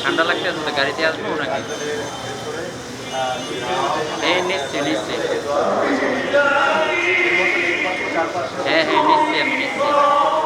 ঠান্ডা লাগতেছে তো গাড়িতে আসব নাকি? এই নিশ্চয়ই নিশ্চয়ই। 哎，没事没事。